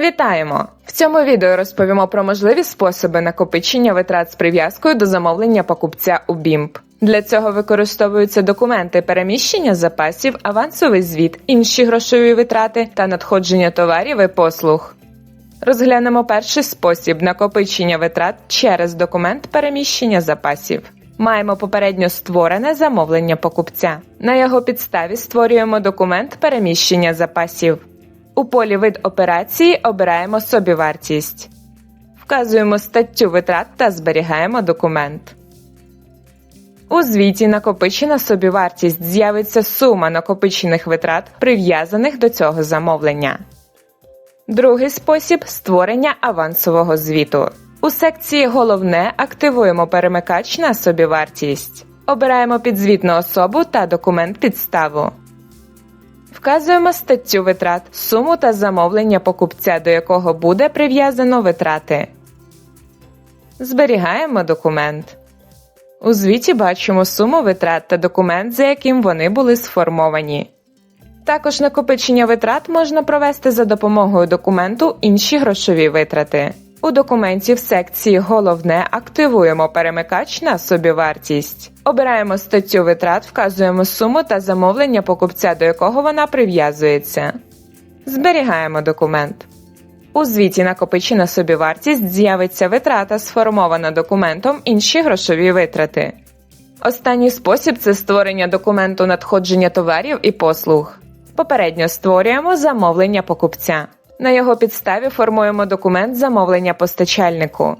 Вітаємо! В цьому відео розповімо про можливі способи накопичення витрат з прив'язкою до замовлення покупця у BIMP. Для цього використовуються документи переміщення запасів, авансовий звіт, інші грошові витрати та надходження товарів і послуг. Розглянемо перший спосіб накопичення витрат через документ переміщення запасів. Маємо попередньо створене замовлення покупця. На його підставі створюємо документ переміщення запасів. У полі вид операції обираємо собівартість. Вказуємо статтю витрат та зберігаємо документ. У звіті накопичена собівартість з'явиться сума накопичених витрат, прив'язаних до цього замовлення. Другий спосіб створення авансового звіту. У секції Головне активуємо перемикач на собівартість. Обираємо підзвітну особу та документ підставу. Вказуємо статтю витрат, суму та замовлення покупця, до якого буде прив'язано витрати. Зберігаємо документ. У звіті бачимо суму витрат та документ, за яким вони були сформовані. Також накопичення витрат можна провести за допомогою документу інші грошові витрати. У документі в секції Головне активуємо перемикач на собівартість. Обираємо статтю витрат, вказуємо суму та замовлення покупця, до якого вона прив'язується. Зберігаємо документ. У звіті накопичена собівартість з'явиться витрата, сформована документом інші грошові витрати. Останній спосіб це створення документу надходження товарів і послуг. Попередньо створюємо замовлення покупця. На його підставі формуємо документ замовлення постачальнику.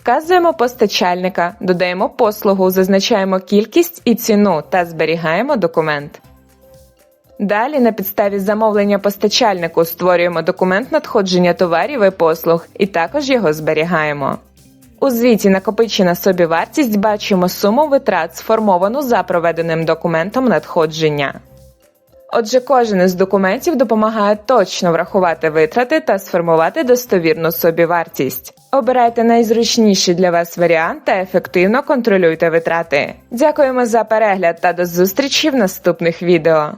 Вказуємо постачальника, додаємо послугу, зазначаємо кількість і ціну та зберігаємо документ. Далі на підставі замовлення постачальнику створюємо документ надходження товарів і послуг і також його зберігаємо. У звіті накопичена собівартість бачимо суму витрат, сформовану за проведеним документом надходження. Отже, кожен із документів допомагає точно врахувати витрати та сформувати достовірну собівартість. Обирайте найзручніший для вас варіант та ефективно контролюйте витрати. Дякуємо за перегляд та до зустрічі в наступних відео.